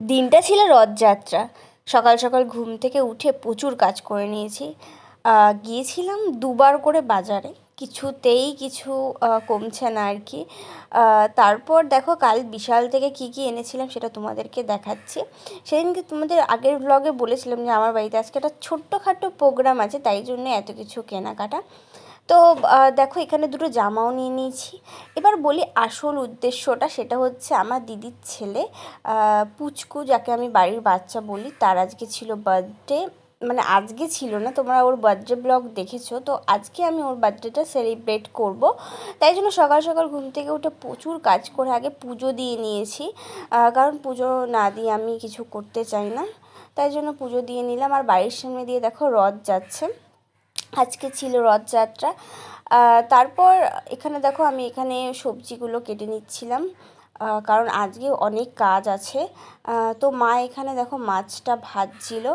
দিনটা ছিল রথযাত্রা। সকাল সকাল ঘুম থেকে উঠে প্রচুর কাজ করে নিয়েছি। গিয়েছিলাম দুবার করে বাজারে। কিছুতেই কিছু কমছে না আর কি। তারপর দেখো কাল বিশাল থেকে কী কী এনেছিলাম সেটা তোমাদেরকে দেখাচ্ছি। সেদিনকে তোমাদের আগের ব্লগে বলেছিলাম যে, আমার বাড়িতে আজকে একটা ছোট্টখাটো প্রোগ্রাম আছে, তাই জন্য এত কিছু কেনাকাটা। তো দেখো এখানে দুটো জামাও নিয়ে নিয়েছি। এবার বলি আসল উদ্দেশ্যটা সেটা হচ্ছে আমার দিদির ছেলে পুচকু, যাকে আমি বাড়ির বাচ্চা বলি, তার আজকে ছিল বার্থডে মানে আজকে ছিল না, তোমরা ওর বার্থডে ব্লগ দেখেছ, তো আজকে আমি ওর বার্থডেটা সেলিব্রেট করব। তাই জন্য সকাল সকাল ঘুম থেকে উঠে প্রচুর কাজ করে আগে পুজো দিয়ে নিয়েছি কারণ পুজো না দিয়ে আমি কিছু করতে চাই না। তাই জন্য পুজো দিয়ে নিলাম, আর বাড়ির সামনে দিয়ে দেখো রথ যাচ্ছে। আজকে ছিল রথযাত্রা। তারপর এখানে দেখো আমি এখানে সবজিগুলো কেটে নিচ্ছিলাম। কারণ আজকে অনেক কাজ আছে। তো মা এখানে দেখো মাছটা ভাজছিল।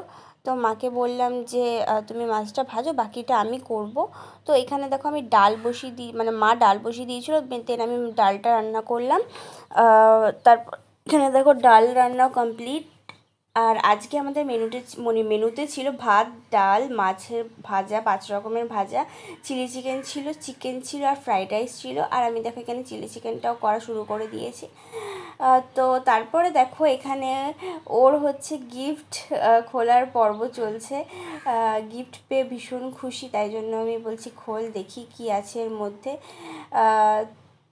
তো মাকে বললাম যে তুমি মাছটা ভাজো, বাকিটা আমি করব। তো এখানে দেখো আমি ডাল বসিয়ে দিই মানে মা ডাল বসিয়ে দিয়েছিলো দেন আমি ডালটা রান্না করলাম। তারপর এখানে দেখো ডাল রান্না কমপ্লিট আর আজকে আমাদের মেনুতে মানে মেনুতে ছিল ভাত, ডাল, মাছের ভাজা, পাঁচ রকমের ভাজা, চিলি চিকেন ছিল চিকেন ছিল আর ফ্রাইড রাইস ছিল। আর আমি দেখো এখানে চিলি চিকেনটাও করা শুরু করে দিয়েছি। তো তারপরে দেখো এখানে ওর হচ্ছে গিফট খোলার পর্ব চলছে। গিফট পেয়ে ভীষণ খুশি, তাই জন্য আমি বলছি খোল, দেখি কি আছে এর মধ্যে।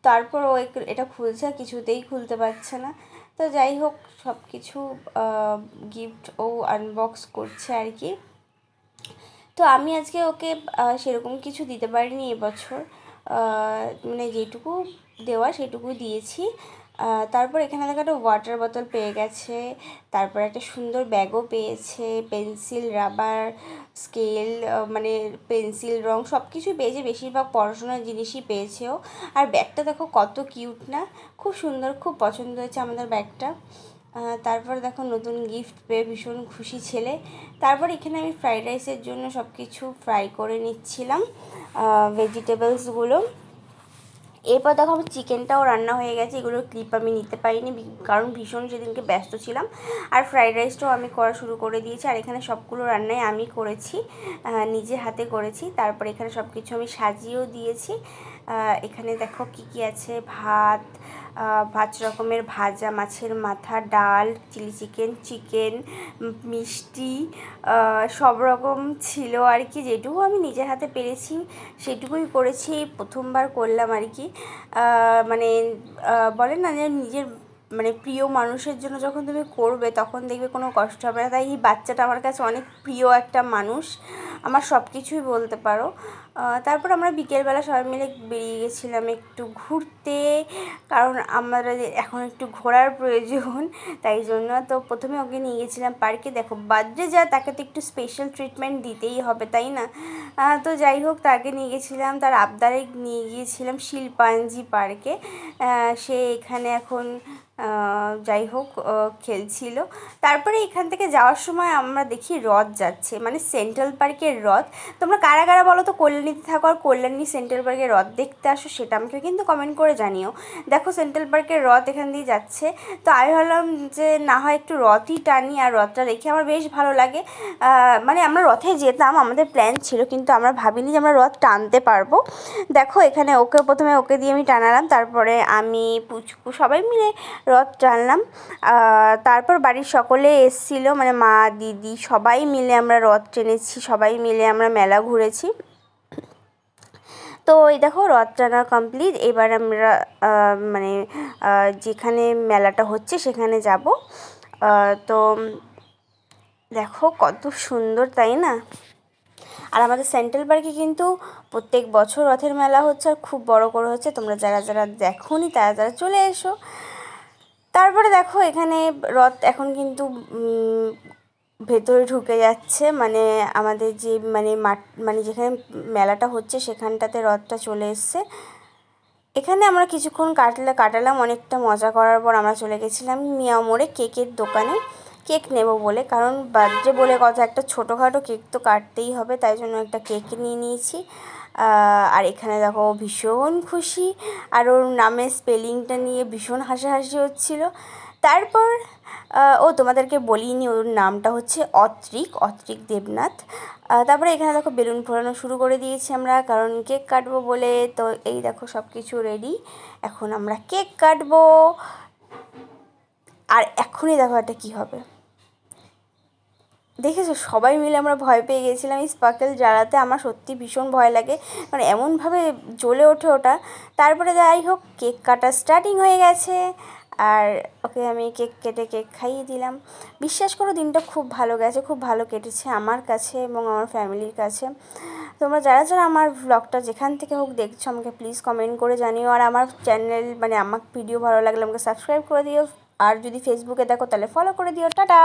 তারপর ও এটা খুলছে কিছুতেই খুলতে পারছে না। তো যাই হোক সব কিছু গিফট ও আনবক্স করছে আর কি। তো আমি আজকে ওকে সেরকম কিছু দিতে পারিনি এবছর। মানে যেটুকু দেওয়া সেটুকু দিয়েছি। তারপর এখানে দেখো একটা ওয়াটার বোতল পেয়ে গেছে, তারপর একটা সুন্দর ব্যাগও পেয়েছে পেন্সিল রাবার স্কেল মানে পেন্সিল রং সব কিছুই পেয়েছে, বেশিরভাগ পড়াশোনার জিনিসই পেয়েছেও আর ব্যাগটা দেখো কত কিউট না, খুব সুন্দর, খুব পছন্দ হয়েছে আমাদের ব্যাগটা তারপর দেখো নতুন গিফট পেয়ে ভীষণ খুশি ছেলে। তারপর এখানে আমি ফ্রাইড রাইসের জন্য সব কিছু ফ্রাই করে নিচ্ছিলাম ভেজিটেবলসগুলো এরপর দেখো আমার চিকেনটাও রান্না হয়ে গেছে, এগুলোর ক্লিপ আমি নিতে পারিনি কারণ ভীষণ সেদিনকে ব্যস্ত ছিলাম। আর ফ্রাইড রাইসটাও আমি করা শুরু করে দিয়েছি, আর এখানে সবগুলো রান্নাই আমি করেছি নিজে হাতে করেছি। তারপর এখানে সব কিছু আমি সাজিয়েও দিয়েছি। এখানে দেখো কি কি আছে, ভাত পাঁচ রকমের ভাজা, মাছের মাথা, ডাল, চিলি চিকেন চিকেন, মিষ্টি সব রকম ছিল আর কি। যেটুকু আমি নিজের হাতে পেরেছি, সেটুকুই করেছি, প্রথমবার করলাম আর কি। মানে বলে না যে নিজের মানে প্রিয় মানুষের জন্য যখন তুমি করবে, তখন দেখবে কোনো কষ্ট হবে না। তাই এই বাচ্চাটা আমার কাছে অনেক প্রিয় একটা মানুষ। আমার সব কিছুই বলতে পারো। তারপর আমরা বিকেলবেলা সবাই মিলে বেরিয়ে গেছিলাম একটু ঘুরতে, কারণ আমাদের এখন একটু ঘোরার প্রয়োজন, তাই জন্য তো প্রথমে ওকে নিয়ে গেছিলাম পার্কে। দেখো বার্থডে যা, তাকে তো একটু স্পেশাল ট্রিটমেন্ট দিতেই হবে, তাই না? তো যাই হোক, তাকে নিয়ে গেছিলাম, তার আবদারে নিয়ে গিয়েছিলাম শিল্পাঞ্জি পার্কে। সে এখানে এখন যাই হোক খেলছিল। তারপরে এখান থেকে যাওয়ার সময় আমরা দেখি রথ যাচ্ছে মানে সেন্ট্রাল পার্কের রথ তোমরা কারা কারা বলো তো কল্যাণীতে থাকো আর কল্যাণী সেন্ট্রাল পার্কের রথ দেখতে আসো, সেটা আমাকে কিন্তু কমেন্ট করে জানিও। দেখো সেন্ট্রাল পার্কের রথ এখান দিয়ে যাচ্ছে। তো আমি ভাবলাম যে না হয় একটু রথই টানি আর রথটা দেখে, আমার বেশ ভালো লাগে। মানে আমরা রথে যেতাম, আমাদের প্ল্যান ছিল, কিন্তু আমরা ভাবিনি যে আমরা রথ টানতে পারব। দেখো এখানে ওকে প্রথমে ওকে দিয়ে আমি টানালাম, তারপরে আমি, পুচকু সবাই মিলে রথ টানলাম। তারপর বাড়ির সকলে এসছিল মানে মা, দিদি সবাই মিলে আমরা রথ টেনেছি, সবাই মিলে আমরা মেলা ঘুরেছি। তো এই দেখো রথ টানা কমপ্লিট এবার আমরা মানে যেখানে মেলাটা হচ্ছে সেখানে যাব। তো দেখো কত সুন্দর, তাই না? আর আমাদের সেন্ট্রাল পার্কে কিন্তু প্রত্যেক বছর রথের মেলা হচ্ছে আর খুব বড় করে হচ্ছে। তোমরা যারা যারা দেখো নি তারা যারা চলে এসো। তারপরে দেখো এখানে রথ এখন কিন্তু ভেতরে ঢুকে যাচ্ছে মানে আমাদের যে মানে মাঠ মানে যেখানে মেলাটা হচ্ছে সেখানটাতে রথটা চলে এসছে। এখানে আমরা কিছুক্ষণ কাটলে, কাটালাম, অনেকটা মজা করার পর আমরা চলে গেছিলাম মিয়া মোড়ে কেকের দোকানে। কেক নেব বলে, কারণ বার্থডে বলে কথা, একটা ছোটোখাটো কেক তো কাটতেই হবে, তাই জন্য একটা কেক নিয়ে নিয়েছি। আর এখানে দেখো ভীষণ খুশি, আর ওর নামের স্পেলিংটা নিয়ে ভীষণ হাসাহাসি হচ্ছিল। তারপর ও তোমাদেরকে বলিনি, ওর নামটা হচ্ছে অত্রিক অত্রিক দেবনাথ। তারপরে এখানে দেখো বেলুন ফোড়ানো শুরু করে দিয়েছি আমরা, কারণ কেক কাটবো বলে, তো এই দেখো সব কিছু রেডি এখন আমরা কেক কাটবো। আর এখনই দেখো এটা কী হবে। দেখেছ? সবাই মিলে আমরা ভয় পেয়ে গেছিলাম এই স্পার্কেল জ্বালাতে, আমার সত্যি ভীষণ ভয় লাগে। মানে এমনভাবে জ্বলে ওঠে ওটা। তারপরে যাই হোক, কেক কাটা স্টার্টিং হয়ে গেছে। আর ওকে আমি কেক কেটে কেক খাইয়ে দিলাম। বিশ্বাস করো দিনটা খুব ভালো গেছে, খুব ভালো কেটেছে আমার কাছে এবং আমার ফ্যামিলির কাছে। তোমরা যারা যারা আমার ব্লগটা যেখান থেকে হোক দেখছ, আমাকে প্লিজ কমেন্ট করে জানিও। আর আমার চ্যানেল মানে আমার ভিডিও ভালো লাগলে আমাকে সাবস্ক্রাইব করে দিও। আর যদি ফেসবুকে দেখো, তাহলে ফলো করে দিও। টাটা!